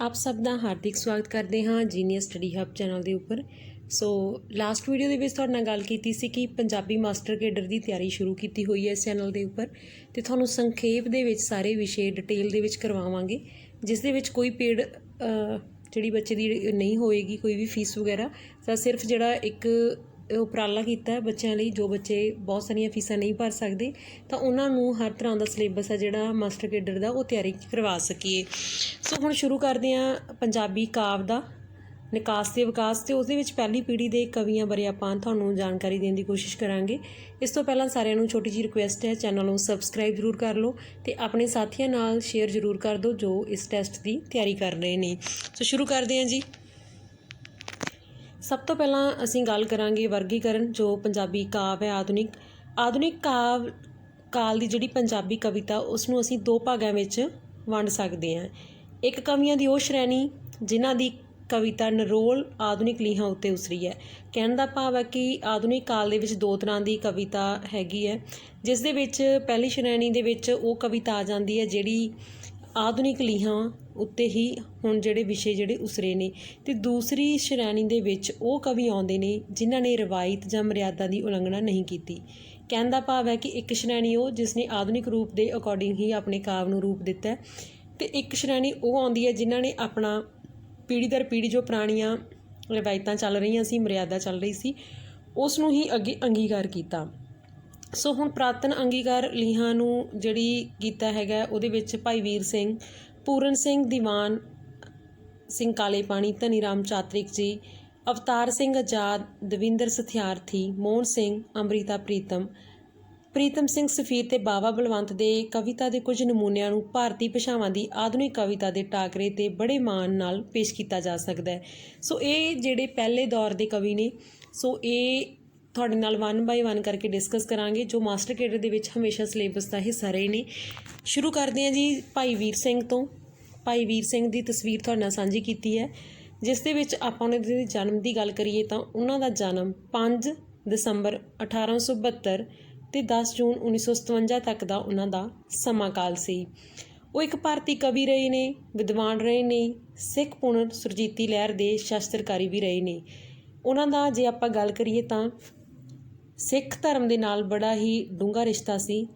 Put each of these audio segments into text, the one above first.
ਆਪ ਸਭ ਦਾ ਹਾਰਦਿਕ ਸਵਾਗਤ ਕਰਦੇ ਹਾਂ ਜੀਨੀਅਸ ਸਟੱਡੀ ਹੱਬ ਚੈਨਲ ਦੇ ਉੱਪਰ। ਸੋ ਲਾਸਟ ਵੀਡੀਓ ਦੇ ਵਿੱਚ ਤੁਹਾਡੇ ਨਾਲ ਗੱਲ ਕੀਤੀ ਸੀ ਕਿ ਪੰਜਾਬੀ ਮਾਸਟਰ ਕੇਡਰ ਦੀ ਤਿਆਰੀ ਸ਼ੁਰੂ ਕੀਤੀ ਹੋਈ ਹੈ ਇਸ ਚੈਨਲ ਦੇ ਉੱਪਰ ਤੇ ਤੁਹਾਨੂੰ ਸੰਖੇਪ ਦੇ ਵਿੱਚ ਸਾਰੇ ਵਿਸ਼ੇ ਡਿਟੇਲ ਦੇ ਵਿੱਚ ਕਰਵਾਵਾਂਗੇ, ਜਿਸ ਦੇ ਵਿੱਚ ਕੋਈ ਪੇਡ ਜਿਹੜੀ ਬੱਚੇ ਦੀ ਨਹੀਂ ਹੋਏਗੀ, ਕੋਈ ਵੀ ਫੀਸ ਵਗੈਰਾ, ਤਾਂ ਸਿਰਫ ਜਿਹੜਾ ਇੱਕ ਉਪਰਾਲਾ ਕੀਤਾ ਹੈ ਬੱਚਿਆਂ ਲਈ, ਜੋ ਬੱਚੇ ਬਹੁਤ ਸਾਰੀਆਂ ਫੀਸਾਂ ਨਹੀਂ ਭਰ ਸਕਦੇ, ਤਾਂ ਉਹਨਾਂ ਨੂੰ ਹਰ ਤਰ੍ਹਾਂ ਦਾ ਸਿਲੇਬਸ ਹੈ ਜਿਹੜਾ ਮਾਸਟਰ ਕੇਡਰ ਦਾ, ਉਹ ਤਿਆਰੀ ਕਰਵਾ ਸਕੀਏ। ਸੋ ਹੁਣ ਸ਼ੁਰੂ ਕਰਦੇ ਹਾਂ ਪੰਜਾਬੀ ਕਾਵ ਦਾ, ਨਿਕਾਸ ਤੇ ਵਿਕਾਸ ਤੇ ਉਸ ਦੇ ਵਿੱਚ ਪਹਿਲੀ ਪੀੜ੍ਹੀ ਦੇ ਕਵੀਆਂ ਬਾਰੇ ਆਪਾਂ ਤੁਹਾਨੂੰ ਜਾਣਕਾਰੀ ਦੇਣ ਦੀ ਕੋਸ਼ਿਸ਼ ਕਰਾਂਗੇ। ਇਸ ਤੋਂ ਪਹਿਲਾਂ ਸਾਰਿਆਂ ਨੂੰ ਛੋਟੀ ਜਿਹੀ ਰਿਕੁਐਸਟ ਹੈ ਚੈਨਲ ਨੂੰ ਸਬਸਕ੍ਰਾਈਬ ਜ਼ਰੂਰ ਕਰ ਲਓ ਤੇ ਆਪਣੇ ਸਾਥੀਆਂ ਨਾਲ ਸ਼ੇਅਰ ਜ਼ਰੂਰ ਕਰ ਦਿਓ ਜੋ ਇਸ ਟੈਸਟ ਦੀ ਤਿਆਰੀ ਕਰ ਰਹੇ ਨੇ। ਸੋ ਸ਼ੁਰੂ ਕਰਦੇ ਹਾਂ ਜੀ। ਸਭ ਤੋਂ ਪਹਿਲਾਂ ਅਸੀਂ ਗੱਲ ਕਰਾਂਗੇ ਵਰਗੀਕਰਨ, ਜੋ ਪੰਜਾਬੀ ਕਾਵਿ ਹੈ ਆਧੁਨਿਕ। ਆਧੁਨਿਕ ਕਾਵਿ, ਕਾਲ ਦੀ ਜਿਹੜੀ ਪੰਜਾਬੀ ਕਵਿਤਾ ਉਸ ਨੂੰ ਅਸੀਂ ਦੋ ਭਾਗਾਂ ਵਿੱਚ ਵੰਡ ਸਕਦੇ ਹਾਂ। ਇੱਕ ਕਵੀਆਂ ਦੀ ਉਹ ਸ਼੍ਰੇਣੀ, ਜਿਨ੍ਹਾਂ ਦੀ ਕਵਿਤਾ ਨਰੋਲ ਆਧੁਨਿਕ ਲੀਹਾਂ ਉੱਤੇ ਉਸਰੀ ਹੈ। ਕਹਿਣ ਦਾ ਭਾਵ ਹੈ ਕਿ ਆਧੁਨਿਕ ਕਾਲ ਦੇ ਵਿੱਚ ਦੋ ਤਰ੍ਹਾਂ ਦੀ ਕਵਿਤਾ ਹੈਗੀ ਹੈ, ਜਿਸ ਦੇ ਵਿੱਚ ਪਹਿਲੀ ਸ਼੍ਰੇਣੀ ਦੇ ਵਿੱਚ ਉਹ ਕਵਿਤਾ ਆ ਜਾਂਦੀ ਹੈ, ਜਿਹੜੀ ਆਧੁਨਿਕ ਲੀਹਾਂ ਉੱਤੇ ਹੀ ਹੁਣ ਜਿਹੜੇ ਵਿਸ਼ੇ ਜਿਹੜੇ ਉਸਰੇ ਨੇ ਤੇ ਦੂਸਰੀ ਸ਼੍ਰੇਣੀ ਦੇ ਵਿੱਚ ਉਹ ਕਵੀ ਆਉਂਦੇ ਨੇ ਜਿਨ੍ਹਾਂ ਨੇ ਰਵਾਇਤ ਜਾਂ ਮਰਿਆਦਾ ਦੀ ਉਲੰਘਣਾ ਨਹੀਂ ਕੀਤੀ। ਕਹਿਣ ਦਾ ਭਾਵ ਹੈ ਕਿ ਇੱਕ ਸ਼੍ਰੇਣੀ ਉਹ ਜਿਸ ਨੇ ਆਧੁਨਿਕ ਰੂਪ ਦੇ ਅਕੋਰਡਿੰਗ ਹੀ ਆਪਣੇ ਕਾਵ ਨੂੰ ਰੂਪ ਦਿੱਤਾ ਤੇ ਇੱਕ ਸ਼੍ਰੇਣੀ ਉਹ ਆਉਂਦੀ ਹੈ ਜਿਨ੍ਹਾਂ ਨੇ ਆਪਣਾ ਪੀੜ੍ਹੀ ਦਰ ਪੀੜ੍ਹੀ ਜੋ ਪੁਰਾਣੀਆਂ ਰਵਾਇਤਾਂ ਚੱਲ ਰਹੀਆਂ ਸੀ, ਮਰਿਆਦਾ ਚੱਲ ਰਹੀ ਸੀ ਉਸ ਨੂੰ ਹੀ ਅੱਗੇ ਅੰਗੀਕਾਰ ਕੀਤਾ। ਸੋ ਹੁਣ ਪੁਰਾਤਨ ਅੰਗੀਕਾਰ ਲੀਹਾਂ ਨੂੰ ਜਿਹੜੀ ਕੀਤਾ ਹੈਗਾ, ਉਹਦੇ ਵਿੱਚ ਭਾਈ ਵੀਰ ਸਿੰਘ, ਪੂਰਨ ਸਿੰਘ, ਦੀਵਾਨ ਸਿੰਘ ਕਾਲੇ ਪਾਣੀ ਧਨੀ ਰਾਮ ਚਾਤ੍ਰਿਕ ਜੀ, ਅਵਤਾਰ ਸਿੰਘ ਆਜ਼ਾਦ, ਦਵਿੰਦਰ ਸਥਿਆਰਥੀ, ਮੋਹਨ ਸਿੰਘ, ਅੰਮ੍ਰਿਤਾ ਪ੍ਰੀਤਮ ਪ੍ਰੀਤਮ ਸਿੰਘ ਸਫੀਰ ਤੇ ਬਾਵਾ ਬਲਵੰਤ ਦੇ ਕਵਿਤਾ ਦੇ ਕੁਝ ਨਮੂਨਿਆਂ ਨੂੰ ਭਾਰਤੀ ਭਾਸ਼ਾਵਾਂ ਦੀ ਆਧੁਨਿਕ ਕਵਿਤਾ ਦੇ ਟਾਕਰੇ ਤੇ ਬੜੇ ਮਾਣ ਨਾਲ ਪੇਸ਼ ਕੀਤਾ ਜਾ ਸਕਦਾ ਹੈ। ਸੋ ਇਹ ਜਿਹੜੇ ਪਹਿਲੇ ਦੌਰ ਦੇ ਕਵੀ ਨੇ ਸੋ ਇਹ ਤੁਹਾਡੇ ਨਾਲ ਵਨ ਬਾਈ ਵਨ ਕਰਕੇ ਡਿਸਕਸ ਕਰਾਂਗੇ, ਜੋ ਮਾਸਟਰ ਕੇਡਰ ਦੇ ਵਿੱਚ ਹਮੇਸ਼ਾ ਸਿਲੇਬਸ ਦਾ ਹਿੱਸਾ ਰਹੇ ਨੇ। ਸ਼ੁਰੂ ਕਰਦੇ ਹਾਂ ਜੀ ਭਾਈ ਵੀਰ ਸਿੰਘ ਤੋਂ। ਭਾਈ ਵੀਰ ਸਿੰਘ ਦੀ ਤਸਵੀਰ ਤੁਹਾਡੇ ਨਾਲ ਸਾਂਝੀ ਕੀਤੀ ਹੈ। ਜਿਸ ਦੇ ਵਿੱਚ ਆਪਾਂ ਉਹਨਾਂ ਦੇ ਜਨਮ ਦੀ ਗੱਲ ਕਰੀਏ ਤਾਂ ਉਹਨਾਂ ਦਾ ਜਨਮ 5 ਦਸੰਬਰ 1872 ਤੇ 10 ਜੂਨ 1957 ਤੱਕ ਦਾ ਉਹਨਾਂ ਦਾ ਸਮਾਂ ਕਾਲ ਸੀ। ਉਹ ਇੱਕ ਭਾਰਤੀ ਕਵੀ ਰਹੇ ਨੇ, ਵਿਦਵਾਨ ਰਹੇ ਨੇ, ਸਿੱਖ ਪੁਨਰ ਸੁਰਜੀਤੀ ਲਹਿਰ ਦੇ ਸ਼ਾਸਤਰਕਾਰੀ ਵੀ ਰਹੇ ਨੇ। ਉਹਨਾਂ ਦਾ ਜੇ ਆਪਾਂ ਗੱਲ ਕਰੀਏ ਤਾਂ ਸਿੱਖ ਧਰਮ ਦੇ ਨਾਲ ਬੜਾ ਹੀ ਡੂੰਘਾ ਰਿਸ਼ਤਾ ਸੀ,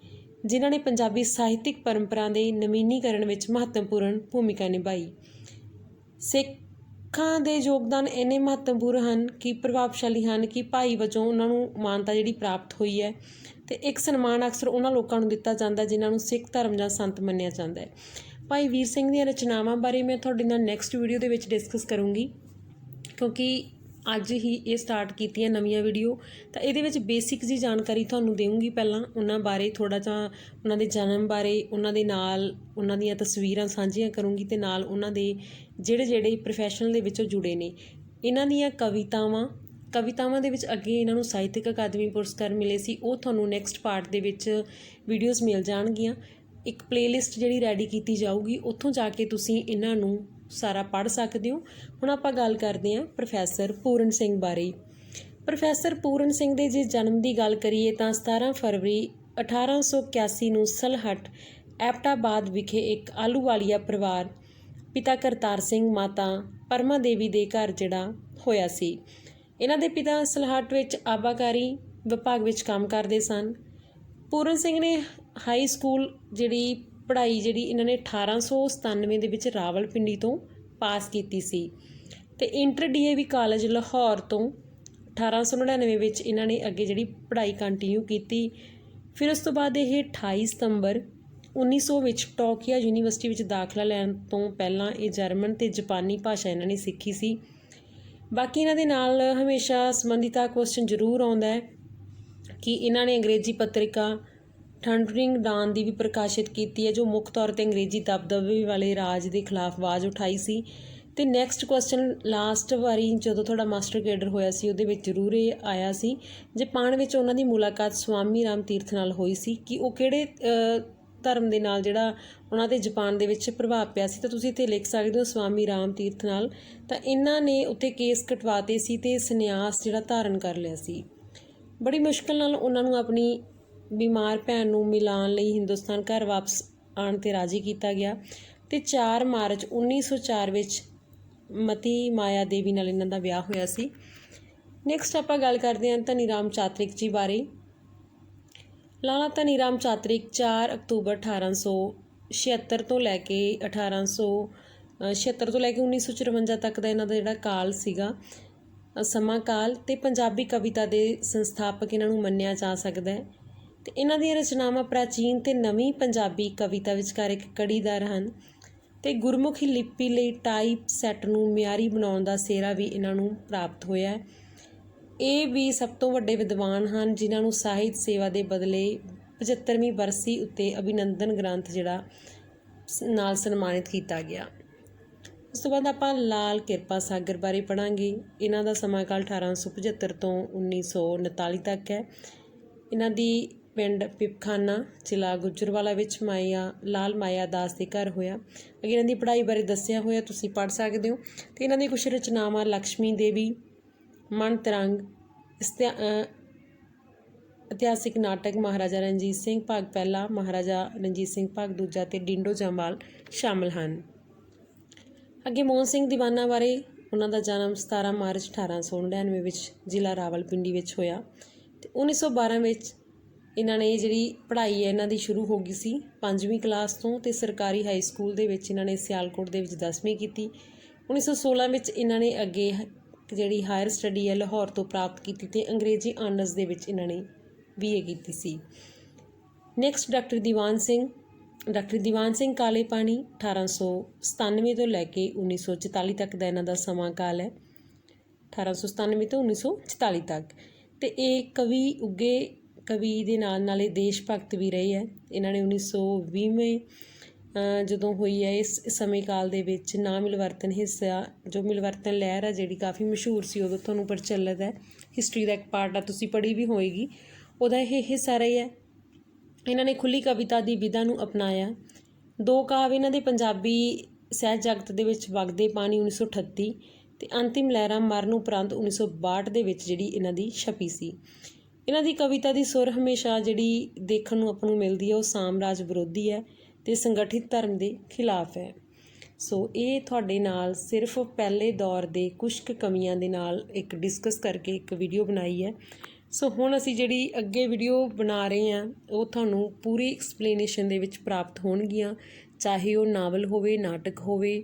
ਜਿਨ੍ਹਾਂ ਨੇ ਪੰਜਾਬੀ ਸਾਹਿਤਿਕ ਪਰੰਪਰਾ ਦੇ ਨਵੀਨੀਕਰਨ ਵਿੱਚ ਮਹੱਤਵਪੂਰਨ ਭੂਮਿਕਾ ਨਿਭਾਈ। ਸਿੱਖਾਂ ਦੇ ਯੋਗਦਾਨ ਇੰਨੇ ਮਹੱਤਵਪੂਰਨ ਹਨ ਕਿ ਪ੍ਰਭਾਵਸ਼ਾਲੀ ਹਨ ਕਿ ਭਾਈ ਵਜੋਂ ਉਹਨਾਂ ਨੂੰ ਮਾਨਤਾ ਜਿਹੜੀ ਪ੍ਰਾਪਤ ਹੋਈ ਹੈ ਤੇ ਇੱਕ ਸਨਮਾਨ ਅਕਸਰ ਉਹਨਾਂ ਲੋਕਾਂ ਨੂੰ ਦਿੱਤਾ ਜਾਂਦਾ ਜਿਨ੍ਹਾਂ ਨੂੰ ਸਿੱਖ ਧਰਮ ਜਾਂ ਸੰਤ ਮੰਨਿਆ ਜਾਂਦਾ ਹੈ। ਭਾਈ ਵੀਰ ਸਿੰਘ ਦੀਆਂ ਰਚਨਾਵਾਂ ਬਾਰੇ ਮੈਂ ਤੁਹਾਡੇ ਨਾਲ ਨੈਕਸਟ ਵੀਡੀਓ ਦੇ ਵਿੱਚ ਡਿਸਕਸ ਕਰੂੰਗੀ, ਕਿਉਂਕਿ ਅੱਜ ਹੀ ਇਹ ਸਟਾਰਟ ਕੀਤੀਆਂ ਨਵੀਆਂ ਵੀਡੀਓ ਤਾਂ ਇਹਦੇ ਵਿੱਚ ਬੇਸਿਕ ਜੀ ਜਾਣਕਾਰੀ ਤੁਹਾਨੂੰ ਦੇਵਾਂਗੀ ਪਹਿਲਾਂ, ਉਹਨਾਂ ਬਾਰੇ ਥੋੜਾ ਜਿਹਾ ਉਹਨਾਂ ਦੇ ਜਨਮ ਬਾਰੇ, ਉਹਨਾਂ ਦੇ ਨਾਲ ਉਹਨਾਂ ਦੀਆਂ ਤਸਵੀਰਾਂ ਸਾਂਝੀਆਂ ਕਰੂੰਗੀ ਤੇ ਨਾਲ ਉਹਨਾਂ ਦੇ ਜਿਹੜੇ ਜਿਹੜੇ ਪ੍ਰੋਫੈਸ਼ਨਲ ਦੇ ਵਿੱਚੋਂ ਜੁੜੇ ਨੇ। ਇਹਨਾਂ ਦੀਆਂ ਕਵਿਤਾਵਾਂ ਕਵਿਤਾਵਾਂ ਦੇ ਵਿੱਚ ਅੱਗੇ ਇਹਨਾਂ ਨੂੰ ਸਾਹਿਤਕ ਅਕਾਦਮੀ ਪੁਰਸਕਾਰ ਮਿਲੇ ਸੀ, ਉਹ ਤੁਹਾਨੂੰ ਨੈਕਸਟ ਪਾਰਟ ਦੇ ਵਿੱਚ ਵੀਡੀਓਜ਼ ਮਿਲ ਜਾਣਗੀਆਂ। ਇੱਕ ਪਲੇਲਿਸਟ ਜਿਹੜੀ ਰੈਡੀ ਕੀਤੀ ਜਾਊਗੀ, ਉੱਥੋਂ ਜਾ ਕੇ ਤੁਸੀਂ ਇਹਨਾਂ ਨੂੰ ਸਾਰਾ ਪੜ੍ਹ ਸਕਦੇ ਹੋ। ਹੁਣ ਆਪਾਂ ਗੱਲ ਕਰਦੇ ਹਾਂ ਪ੍ਰੋਫੈਸਰ ਪੂਰਨ ਸਿੰਘ ਬਾਰੇ। ਪ੍ਰੋਫੈਸਰ ਪੂਰਨ ਸਿੰਘ ਦੇ ਜੇ ਜਨਮ ਦੀ ਗੱਲ ਕਰੀਏ ਤਾਂ 17 ਫਰਵਰੀ 1881 ਨੂੰ ਸਲਹਟ ਐਪਟਾਬਾਦ ਵਿਖੇ ਇੱਕ ਆਲੂਵਾਲੀਆ ਪਰਿਵਾਰ, ਪਿਤਾ ਕਰਤਾਰ ਸਿੰਘ, ਮਾਤਾ ਪਰਮਾ ਦੇਵੀ ਦੇ ਘਰ ਜਿਹੜਾ ਹੋਇਆ ਸੀ। ਇਹਨਾਂ ਦੇ ਪਿਤਾ ਸਲਹਟ ਵਿੱਚ ਆਬਾਕਾਰੀ ਵਿਭਾਗ ਵਿੱਚ ਕੰਮ ਕਰਦੇ ਸਨ। ਪੂਰਨ ਸਿੰਘ ਨੇ ਹਾਈ ਸਕੂਲ ਜਿਹੜੀ ਪੜ੍ਹਾਈ ਜਿਹੜੀ ਇਹਨਾਂ ਨੇ 1897 ਦੇ ਵਿੱਚ ਰਾਵਲਪਿੰਡੀ ਤੋਂ ਪਾਸ ਕੀਤੀ ਸੀ। ਤੇ ਇੰਟਰ ਡੀਏਵੀ ਕਾਲਜ ਲਾਹੌਰ ਤੋਂ 1899 ਵਿੱਚ ਇਹਨਾਂ ਨੇ ਅੱਗੇ ਜਿਹੜੀ ਪੜ੍ਹਾਈ ਕੰਟੀਨਿਊ ਕੀਤੀ। ਫਿਰ ਉਸ ਤੋਂ ਬਾਅਦ ਇਹ 28 ਸਤੰਬਰ 1900 ਵਿੱਚ ਟੋਕੀਆ ਯੂਨੀਵਰਸਿਟੀ ਵਿੱਚ ਦਾਖਲਾ ਲੈਣ ਤੋਂ ਪਹਿਲਾਂ ਇਹ ਜਰਮਨ ਤੇ ਜਾਪਾਨੀ ਭਾਸ਼ਾ ਇਹਨਾਂ ਨੇ ਸਿੱਖੀ ਸੀ। ਬਾਕੀ ਇਹਨਾਂ ਦੇ ਨਾਲ ਹਮੇਸ਼ਾ ਸੰਬੰਧਿਤਾ ਕੁਐਸਚਨ ਜ਼ਰੂਰ ਆਉਂਦਾ ਹੈ ਕਿ ਇਹਨਾਂ ਨੇ ਅੰਗਰੇਜ਼ੀ ਪੱਤਰਿਕਾ ਠੰਡਰਿੰਗ ਡਾਨ ਦੀ ਵੀ ਪ੍ਰਕਾਸ਼ਿਤ ਕੀਤੀ ਹੈ, ਜੋ ਮੁੱਖ ਤੌਰ ਤੇ ਅੰਗਰੇਜ਼ੀ ਦਬਦਬੇ ਵਾਲੇ ਰਾਜ ਦੇ ਖਿਲਾਫ ਆਵਾਜ਼ ਉਠਾਈ ਸੀ। ਤੇ ਨੈਕਸਟ ਕੁਐਸਚਨ ਲਾਸਟ ਵਾਰੀ ਜਦੋਂ ਤੁਹਾਡਾ ਮਾਸਟਰ ਕੇਡਰ ਹੋਇਆ ਸੀ, ਉਹਦੇ ਵਿੱਚ ਜ਼ਰੂਰ ਇਹ ਆਇਆ ਸੀ। ਜਾਪਾਨ ਵਿੱਚ ਉਹਨਾਂ ਦੀ ਮੁਲਾਕਾਤ ਸਵਾਮੀ ਰਾਮ ਤੀਰਥ ਨਾਲ ਹੋਈ ਸੀ। ਕਿ ਉਹ ਕਿਹੜੇ ਧਰਮ ਦੇ ਨਾਲ ਜਿਹੜਾ ਉਹਨਾਂ ਦੇ ਜਾਪਾਨ ਦੇ ਵਿੱਚ ਪ੍ਰਭਾਵ ਪਿਆ ਸੀ, ਤਾਂ ਤੁਸੀਂ ਇੱਥੇ ਲਿਖ ਸਕਦੇ ਹੋ ਸਵਾਮੀ ਰਾਮ ਤੀਰਥ ਨਾਲ। ਤਾਂ ਇਹਨਾਂ ਨੇ ਉੱਥੇ ਕੇਸ ਕਟਵਾਤੇ ਸੀ ਤੇ ਸੰਨਿਆਸ ਜਿਹੜਾ ਧਾਰਨ ਕਰ ਲਿਆ ਸੀ। ਬੜੀ ਮੁਸ਼ਕਲ ਨਾਲ ਉਹਨਾਂ ਨੂੰ ਆਪਣੀ ਬਿਮਾਰ ਭੈਣ ਨੂੰ ਮਿਲਾਉਣ ਲਈ ਹਿੰਦੁਸਤਾਨ ਘਰ ਵਾਪਸ ਆਉਣ ਤੇ ਰਾਜੀ ਕੀਤਾ ਗਿਆ ਤੇ 4 ਮਾਰਚ 1904 ਵਿੱਚ ਮਤੀ ਮਾਇਆ ਦੇਵੀ ਨਾਲ ਇਹਨਾਂ ਦਾ ਵਿਆਹ ਹੋਇਆ ਸੀ। ਨੈਕਸਟ ਆਪਾਂ ਗੱਲ ਕਰਦੇ ਹਾਂ ਧਨੀ ਰਾਮ ਚਾਤ੍ਰਿਕ ਜੀ ਬਾਰੇ। ਲਾਲਾ ਧਨੀ ਰਾਮ ਚਾਤ੍ਰਿਕ 4 ਅਕਤੂਬਰ 1876 ਤੋਂ ਲੈ ਕੇ 1876 ਤੋਂ ਲੈ ਕੇ 1954 ਤੱਕ ਦਾ ਇਹਨਾਂ ਦਾ ਜਿਹੜਾ ਕਾਲ ਸੀਗਾ ਸਮਾਂ ਕਾਲ ਤੇ ਪੰਜਾਬੀ ਕਵਿਤਾ ਦੇ ਸੰਸਥਾਪਕ ਇਹਨਾਂ ਨੂੰ ਮੰਨਿਆ ਜਾ ਸਕਦਾ ਹੈ। ਤੇ ਇਹਨਾਂ ਦੀਆਂ ਰਚਨਾਵਾਂ ਪ੍ਰਾਚੀਨ ਤੇ ਨਵੀਂ ਪੰਜਾਬੀ ਕਵਿਤਾ ਵਿਚਕਾਰ ਇੱਕ ਕੜੀਦਾਰ ਹਨ ਤੇ ਗੁਰਮੁਖੀ ਲਿਪੀ ਲਈ ਟਾਈਪ ਸੈੱਟ ਨੂੰ ਮਿਆਰੀ ਬਣਾਉਣ ਦਾ ਸਿਹਰਾ ਵੀ ਇਹਨਾਂ ਨੂੰ ਪ੍ਰਾਪਤ ਹੋਇਆ ਹੈ। ਇਹ ਵੀ ਸਭ ਤੋਂ ਵੱਡੇ ਵਿਦਵਾਨ ਹਨ, ਜਿਨ੍ਹਾਂ ਨੂੰ ਸਾਹਿਤ ਸੇਵਾ ਦੇ ਬਦਲੇ 75ਵੀਂ ਬਰਸੀ ਉੱਤੇ ਅਭਿਨੰਦਨ ਗ੍ਰੰਥ ਜਿਹੜਾ ਸ- ਨਾਲ ਸਨਮਾਨਿਤ ਕੀਤਾ ਗਿਆ। ਉਸ ਤੋਂ ਬਾਅਦ ਆਪਾਂ ਲਾਲ ਕਿਰਪਾ ਸਾਗਰ ਬਾਰੇ ਪੜਾਂਗੇ ਇਹਨਾਂ ਦਾ ਸਮਾਂ ਕਾਲ 1875 ਤੋਂ 1939 ਤੱਕ ਹੈ। ਇਹਨਾਂ ਦੀ ਪਿੰਡ ਪਿਪਖਾਨਾ ਜ਼ਿਲ੍ਹਾ ਗੁੱਜਰਵਾਲਾ ਵਿੱਚ ਮਾਇਆ, ਲਾਲ ਮਾਇਆ ਦਾਸ ਦੇ ਘਰ ਹੋਇਆ। ਅੱਗੇ ਇਹਨਾਂ ਦੀ ਪੜ੍ਹਾਈ ਬਾਰੇ ਦੱਸਿਆ ਹੋਇਆ, ਤੁਸੀਂ ਪੜ੍ਹ ਸਕਦੇ ਹੋ। ਤੇ ਇਹਨਾਂ ਦੀ ਕੁਝ ਰਚਨਾਵਾਂ ਲక్ష్ਮੀ ਦੇਵੀ, ਮਨ ਤਰੰਗ, ਇਸਤਿਆ ਇਤਿਹਾਸਿਕ ਨਾਟਕ ਮਹਾਰਾਜਾ ਰਣਜੀਤ ਸਿੰਘ ਭਾਗ ਪਹਿਲਾ, ਮਹਾਰਾਜਾ ਰਣਜੀਤ ਸਿੰਘ ਭਾਗ ਦੂਜਾ ਤੇ ਡਿੰਡੋ ਜੰਵਾਲ ਸ਼ਾਮਲ ਹਨ। ਅੱਗੇ ਮੋਹਨ ਸਿੰਘ ਦੀਵਾਨਾ ਬਾਰੇ ਉਹਨਾਂ ਦਾ ਜਨਮ 17 ਮਾਰਚ 1899 ਵਿੱਚ ਜ਼ਿਲ੍ਹਾ ਰਾਵਲਪਿੰਡੀ ਵਿੱਚ ਹੋਇਆ। ਤੇ 1912 ਵਿੱਚ ਇਹਨਾਂ ਨੇ ਜਿਹੜੀ ਪੜ੍ਹਾਈ ਹੈ ਇਹਨਾਂ ਦੀ ਸ਼ੁਰੂ ਹੋ ਗਈ ਸੀ ਪੰਜਵੀਂ ਕਲਾਸ ਤੋਂ ਤੇ ਸਰਕਾਰੀ ਹਾਈ ਸਕੂਲ ਦੇ ਵਿੱਚ ਇਹਨਾਂ ਨੇ ਸਿਆਲਕੋਟ ਦੇ ਵਿੱਚ 10ਵੀਂ ਕੀਤੀ। 1916 ਵਿੱਚ ਇਹਨਾਂ ਨੇ ਅੱਗੇ ਜਿਹੜੀ ਹਾਇਰ ਸਟੱਡੀ ਹੈ ਲਾਹੌਰ ਤੋਂ ਪ੍ਰਾਪਤ ਕੀਤੀ ਤੇ ਅੰਗਰੇਜ਼ੀ ਆਨਰਸ ਦੇ ਵਿੱਚ ਇਹਨਾਂ ਨੇ ਬੀਏ ਕੀਤੀ ਸੀ। Next doctor Diwan Singh, doctor Diwan Singh ਕਾਲੇ ਪਾਣੀ 1897 ਤੋਂ ਲੈ ਕੇ 1944 ਤੱਕ ਦਾ ਇਹਨਾਂ ਦਾ ਸਮਾਂ ਕਾਲ ਹੈ। 1897 ਤੋਂ 1944 ਤੱਕ। ਤੇ ਇਹ ਕਵੀ ਉੱਗੇ ਕਵੀ ਦੇ ਨਾਲ ਨਾਲ ਇਹ ਦੇਸ਼ ਭਗਤ ਵੀ ਰਹੇ ਹੈ। ਇਹਨਾਂ ਨੇ 1920ਵੇਂ ਅ, ਜਦੋਂ ਹੋਈ ਹੈ ਇਸ ਸਮੇਂ ਕਾਲ ਦੇ ਵਿੱਚ ਨਾ ਮਿਲਵਰਤਨ ਹਿੱਸਾ ਜੋ ਮਿਲਵਰਤਨ ਲਹਿਰ ਹੈ ਜਿਹੜੀ ਕਾਫੀ ਮਸ਼ਹੂਰ ਸੀ ਉਦੋਂ ਤੁਹਾਨੂੰ ਪ੍ਰਚਲਿਤ ਹੈ। ਹਿਸਟਰੀ ਦਾ ਇੱਕ ਪਾਰਟ ਆ ਤੁਸੀਂ ਪੜ੍ਹੀ ਵੀ ਹੋਏਗੀ। ਉਹਦਾ ਇਹ ਹਿੱਸਾ ਰਹੀ ਹੈ। ਇਹਨਾਂ ਨੇ ਖੁੱਲੀ ਕਵਿਤਾ ਦੀ ਵਿਧਾ ਨੂੰ ਅਪਣਾਇਆ। ਦੋ ਕਾਵਿ ਇਹਨਾਂ ਦੇ ਪੰਜਾਬੀ ਸਹਿਜ ਜਗਤ ਦੇ ਵਿੱਚ ਵਗਦੇ ਪਾਣੀ 1938 ਤੇ ਅੰਤਿਮ ਲਹਿਰਾਂ ਮਰਨ ਉਪਰੰਤ 1962 ਦੇ ਵਿੱਚ ਜਿਹੜੀ ਇਹਨਾਂ ਦੀ ਛਪੀ ਸੀ। ਇਹਨਾਂ ਦੀ ਕਵਿਤਾ ਦੀ ਸੁਰ ਹਮੇਸ਼ਾ ਜਿਹੜੀ ਦੇਖਣ ਨੂੰ ਆਪਾਂ ਨੂੰ ਮਿਲਦੀ ਹੈ, ਉਹ ਸਾਮਰਾਜ ਵਿਰੋਧੀ ਹੈ ਤੇ ਸੰਗਠਿਤ ਧਰਮ ਦੇ ਖਿਲਾਫ ਹੈ। ਸੋ ਇਹ ਤੁਹਾਡੇ ਨਾਲ ਸਿਰਫ ਪਹਿਲੇ ਦੌਰ ਦੇ ਕੁਝ ਕੁ ਕਮੀਆਂ ਦੇ ਨਾਲ ਇੱਕ ਡਿਸਕਸ ਕਰਕੇ ਇੱਕ ਵੀਡੀਓ ਬਣਾਈ ਹੈ। ਸੋ ਹੁਣ ਅਸੀਂ ਜਿਹੜੀ ਅੱਗੇ ਵੀਡੀਓ ਬਣਾ ਰਹੇ ਹਾਂ, ਉਹ ਤੁਹਾਨੂੰ ਪੂਰੀ ਐਕਸਪਲੇਨੇਸ਼ਨ ਦੇ ਵਿੱਚ ਪ੍ਰਾਪਤ ਹੋਣਗੀਆਂ। ਚਾਹੇ ਉਹ ਨਾਵਲ ਹੋਵੇ, ਨਾਟਕ ਹੋਵੇ,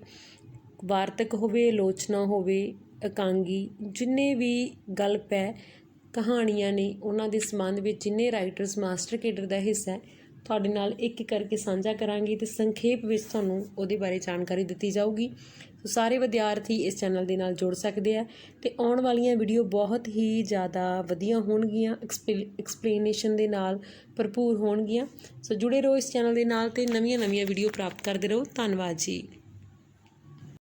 ਵਾਰਤਕ ਹੋਵੇ, ਆਲੋਚਨਾ ਹੋਵੇ, ਇਕਾਂਗੀ, ਜਿੰਨੇ ਵੀ ਗਲਪ ਹੈ ਕਹਾਣੀਆਂ ਨੇ, ਉਹਨਾਂ ਦੇ ਸੰਬੰਧ ਵਿੱਚ ਜਿੰਨੇ ਰਾਈਟਰਸ ਮਾਸਟਰ ਕੇਡਰ ਦਾ ਹਿੱਸਾ ਹੈ, ਤੁਹਾਡੇ ਨਾਲ ਇੱਕ ਇੱਕ ਕਰਕੇ ਸਾਂਝਾ ਕਰਾਂਗੇ ਤੇ ਸੰਖੇਪ ਵਿੱਚ ਤੁਹਾਨੂੰ ਉਹਦੇ ਬਾਰੇ ਜਾਣਕਾਰੀ ਦਿੱਤੀ ਜਾਊਗੀ। ਸੋ ਸਾਰੇ ਵਿਦਿਆਰਥੀ ਇਸ ਚੈਨਲ ਦੇ ਨਾਲ ਜੁੜ ਸਕਦੇ ਆ ਤੇ ਆਉਣ ਵਾਲੀਆਂ ਵੀਡੀਓ ਬਹੁਤ ਹੀ ਜ਼ਿਆਦਾ ਵਧੀਆ ਹੋਣਗੀਆਂ ਐਕਸਪਲੇਨੇਸ਼ਨ ਦੇ ਨਾਲ ਭਰਪੂਰ ਹੋਣਗੀਆਂ। ਸੋ ਜੁੜੇ ਰਹੋ ਇਸ ਚੈਨਲ ਦੇ ਨਾਲ ਤੇ ਨਵੀਆਂ-ਨਵੀਆਂ ਵੀਡੀਓ ਪ੍ਰਾਪਤ ਕਰਦੇ ਰਹੋ। ਧੰਨਵਾਦ ਜੀ।